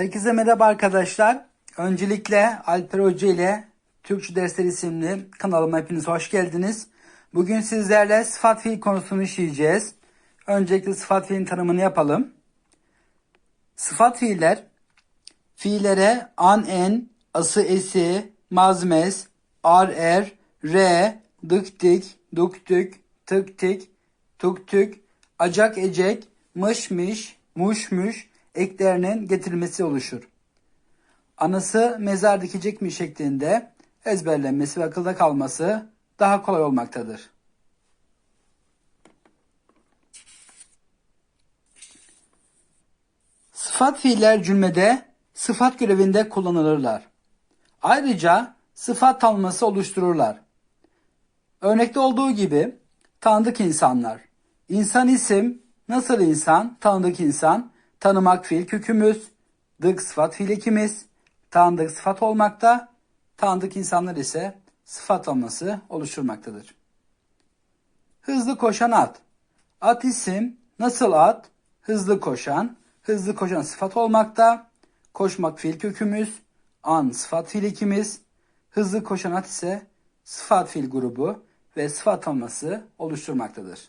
Herkese merhaba arkadaşlar. Öncelikle Alper Hoca ile Türkçe Dersleri isimli kanalıma hepiniz hoş geldiniz. Bugün sizlerle sıfat fiil konusunu işleyeceğiz. Öncelikle sıfat fiilin tanımını yapalım. Sıfat fiiller fiillere an en, ası esi, mazmez, ar er, re, dık dik, duk dük, tık tik, tuk tük, acak ecek, mış miş, muş muş eklerinin getirilmesi oluşur. Anısı mezar dikecekmiş şeklinde ezberlenmesi ve akılda kalması daha kolay olmaktadır. Sıfat fiiller cümlede sıfat görevinde kullanılırlar. Ayrıca sıfat tanımlaması oluştururlar. Örnekte olduğu gibi tanıdık insanlar. İnsan isim, nasıl insan, tanıdık insan, tanımak fiil kökümüz, dık sıfat fiil ekimiz, tanıdık sıfat olmakta, tanıdık insanlar ise sıfat olması oluşturmaktadır. Hızlı koşan at. At isim, nasıl at, hızlı koşan, hızlı koşan sıfat olmakta, koşmak fiil kökümüz, an sıfat fiil ekimiz, hızlı koşan at ise sıfat fiil grubu ve sıfat olması oluşturmaktadır.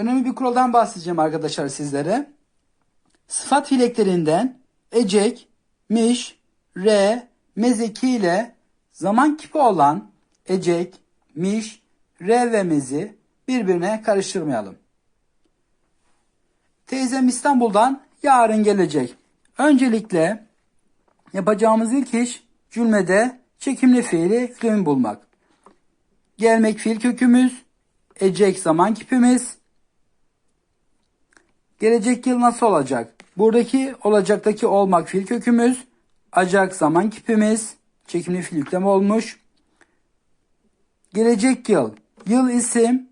Önemli bir kuraldan bahsedeceğim arkadaşlar sizlere. Sıfat fiileklerinden ecek, miş, re, mezeki ile zaman kipi olan ecek, miş, re ve mezi birbirine karıştırmayalım. Teyzem İstanbul'dan yarın gelecek. Öncelikle yapacağımız ilk iş cümlede çekimli fiili fiilin bulmak. Gelmek fiil kökümüz, ecek zaman kipimiz. Gelecek yıl nasıl olacak? Buradaki olacaktaki olmak fiil kökümüz, acak zaman kipimiz, çekimli fiil yükleme olmuş. Gelecek yıl, yıl isim,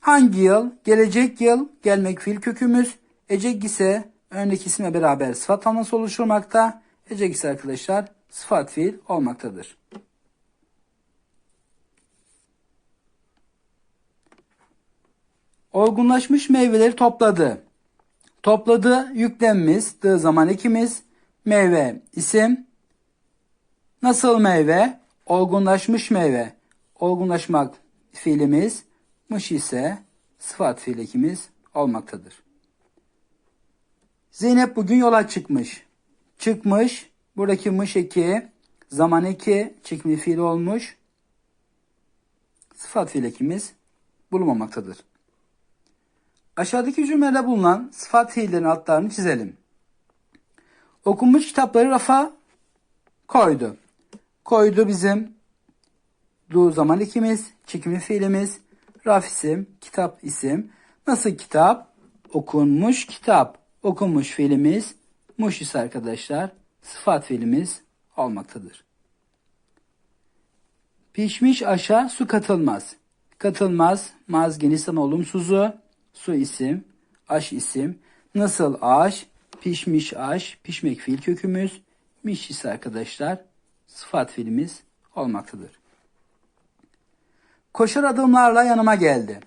hangi yıl? Gelecek yıl, gelmek fiil kökümüz, ecek ise öndeki isimle beraber sıfat anlamı oluşturmakta. Ecek ise arkadaşlar sıfat fiil olmaktadır. Olgunlaşmış meyveleri topladı. Topladı yüklenimiz, dı zaman ekimiz, meyve isim. Nasıl meyve? Olgunlaşmış meyve. Olgunlaşmak fiilimiz, mış ise sıfat fiil ekimiz olmaktadır. Zeynep bugün yola çıkmış. Çıkmış. Buradaki mış eki, zaman eki, çekimli fiil olmuş. Sıfat fiil ekimiz bulunmamaktadır. Aşağıdaki cümlede bulunan sıfat fiillerin altlarını çizelim. Okunmuş kitapları rafa koydu. Koydu bizim du zaman ikimiz, çekimli fiilimiz, raf isim, kitap isim. Nasıl kitap? Okunmuş kitap. Okunmuş fiilimiz, muş ise arkadaşlar sıfat fiilimiz olmaktadır. Pişmiş aşa su katılmaz. Katılmaz, mazgenisan olumsuzu, su isim, aş isim. Nasıl aş, pişmiş aş, pişmek fiil kökümüz, miş ise arkadaşlar sıfat fiilimiz olmaktadır. Koşar adımlarla yanıma geldi.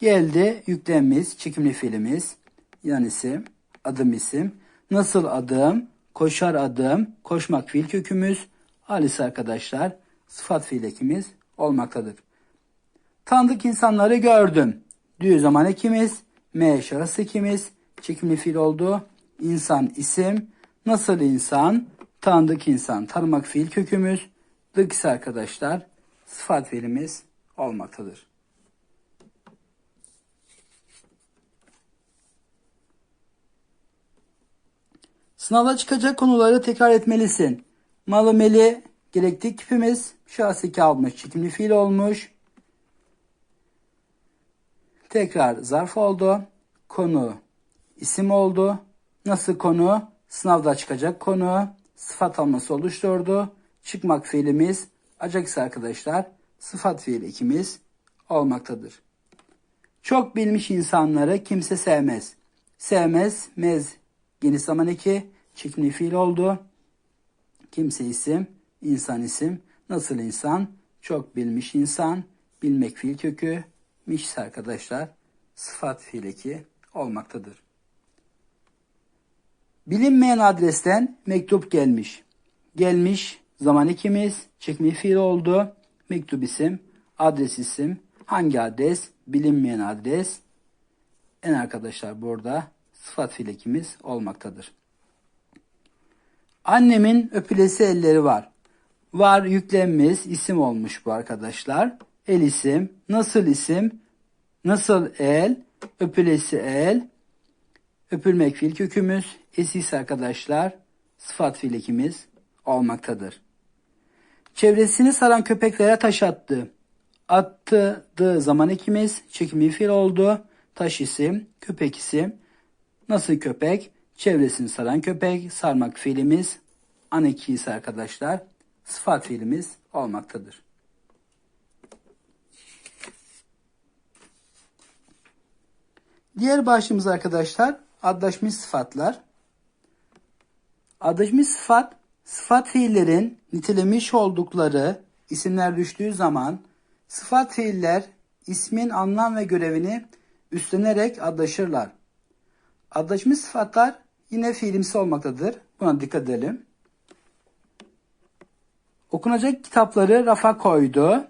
Geldi yüklemimiz, çekimli fiilimiz, yan isim, adım isim. Nasıl adım, koşar adım, koşmak fiil kökümüz, hal ise arkadaşlar sıfat fiil ekimiz olmaktadır. Tanıdık insanları gördüm. Dü zaman ekimiz, M şahıs ekimiz, çekimli fiil oldu. İnsan isim, nasıl insan, tanıdık insan, tanımak fiil kökümüz, dık ise arkadaşlar sıfat fiilimiz olmaktadır. Sınavda çıkacak konuları tekrar etmelisin. Malı meli gerekli kipimiz şahsi almış, çekimli fiil olmuş. Tekrar zarf oldu. Konu isim oldu. Nasıl konu? Sınavda çıkacak konu. Sıfat alması oluşturdu. Çıkmak fiilimiz acaksa arkadaşlar sıfat fiil ikimiz olmaktadır. Çok bilmiş insanları kimse sevmez. Sevmez, mez geniş zaman eki, çekimli fiil oldu. Kimse isim, insan isim. Nasıl insan? Çok bilmiş insan. Bilmek fiil kökü. Miş arkadaşlar sıfat fiileki olmaktadır. Bilinmeyen adresten mektup gelmiş. Gelmiş zaman ikimiz çekme fiil oldu. Mektup isim, adres isim. Hangi adres? Bilinmeyen adres. En arkadaşlar burada sıfat fiil ekimiz olmaktadır. Annemin öpülesi elleri var. Var yüklenmemiz isim olmuş bu arkadaşlar. El isim, nasıl isim, nasıl el, öpülesi el, öpülmek fiil kökümüz, esis arkadaşlar sıfat fiil ekimiz olmaktadır. Çevresini saran köpeklere taş attı. Attığı zaman ekimiz çekimi fiil oldu. Taş isim, köpek isim. Nasıl köpek? Çevresini saran köpek, sarmak fiilimiz. An eki ise arkadaşlar sıfat fiilimiz olmaktadır. Diğer başlığımız arkadaşlar adlaşmış sıfatlar. Adlaşmış sıfat, sıfat fiillerin nitelemiş oldukları isimler düştüğü zaman sıfat fiiller ismin anlam ve görevini üstlenerek adlaşırlar. Adlaşmış sıfatlar yine fiilimsi olmaktadır. Buna dikkat edelim. Okunacak kitapları rafa koydu.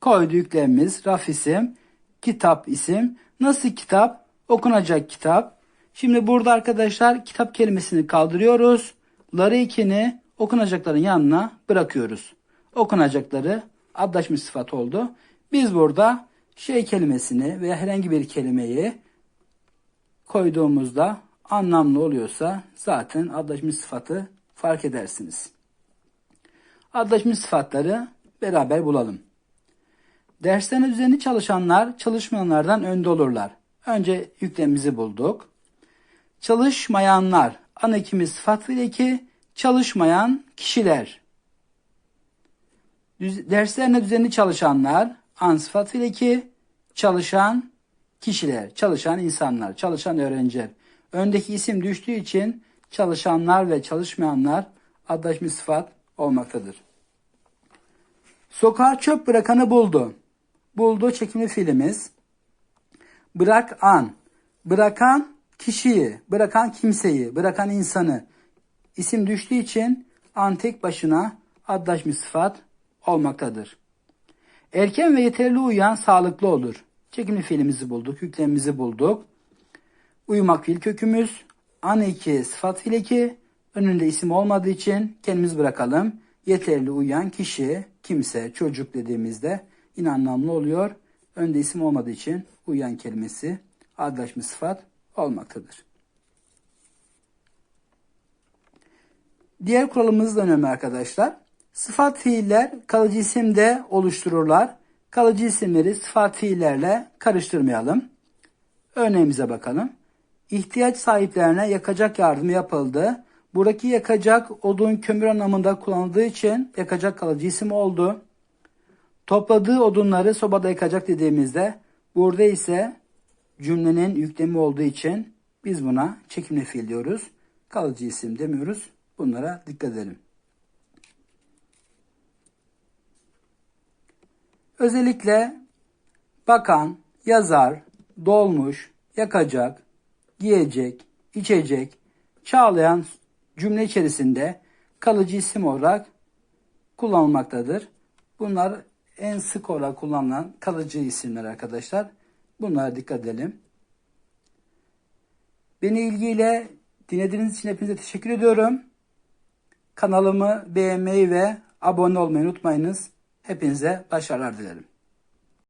Koydu yüklemimiz, raf isim, kitap isim. Nasıl kitap? Okunacak kitap. Şimdi burada arkadaşlar kitap kelimesini kaldırıyoruz. Ları ikini okunacakların yanına bırakıyoruz. Okunacakları adlaşmış sıfat oldu. Biz burada şey kelimesini veya herhangi bir kelimeyi koyduğumuzda anlamlı oluyorsa zaten adlaşmış sıfatı fark edersiniz. Adlaşmış sıfatları beraber bulalım. Derslerin üzerine çalışanlar çalışmayanlardan önde olurlar. Önce yüklemimizi bulduk. Çalışmayanlar ana ekimiz sıfat fiil çalışmayan kişiler. Derslerine düzenli çalışanlar an sıfat fiil çalışan kişiler, çalışan insanlar, çalışan öğrenciler. Öndeki isim düştüğü için çalışanlar ve çalışmayanlar adlaşmış sıfat olmaktadır. Sokağa çöp bırakanı buldu. Buldu çekimli fiilimiz. Bırak an. Bırakan kişiyi, bırakan kimseyi, bırakan insanı. İsim düştüğü için an tek başına adlaşmış sıfat olmaktadır. Erken ve yeterli uyuyan sağlıklı olur. Çekimli fiilimizi bulduk, yüklemimizi bulduk. Uyumak fiil kökümüz. An eki sıfat fiil eki. Önünde isim olmadığı için kendimiz bırakalım. Yeterli uyuyan kişi, kimse, çocuk dediğimizde yine anlamlı oluyor. Önde isim olmadığı için uyuyan kelimesi adlaşmış sıfat olmaktadır. Diğer kuralımız da önemli arkadaşlar. Sıfat fiiller kalıcı isimde oluştururlar. Kalıcı isimleri sıfat fiillerle karıştırmayalım. Örneğimize bakalım. İhtiyaç sahiplerine yakacak yardımı yapıldı. Buradaki yakacak odun kömür anlamında kullanıldığı için yakacak kalıcı isim oldu. Topladığı odunları sobada yakacak dediğimizde burada ise cümlenin yüklemi olduğu için biz buna çekimli fiil diyoruz. Kalıcı isim demiyoruz. Bunlara dikkat edelim. Özellikle bakan, yazar, dolmuş, yakacak, giyecek, içecek, çağlayan cümle içerisinde kalıcı isim olarak kullanılmaktadır. Bunlar en sık olarak kullanılan kalıcı isimler arkadaşlar. Bunlara dikkat edelim. Beni ilgiyle dinlediğiniz için hepinize teşekkür ediyorum. Kanalımı beğenmeyi ve abone olmayı unutmayınız. Hepinize başarılar dilerim.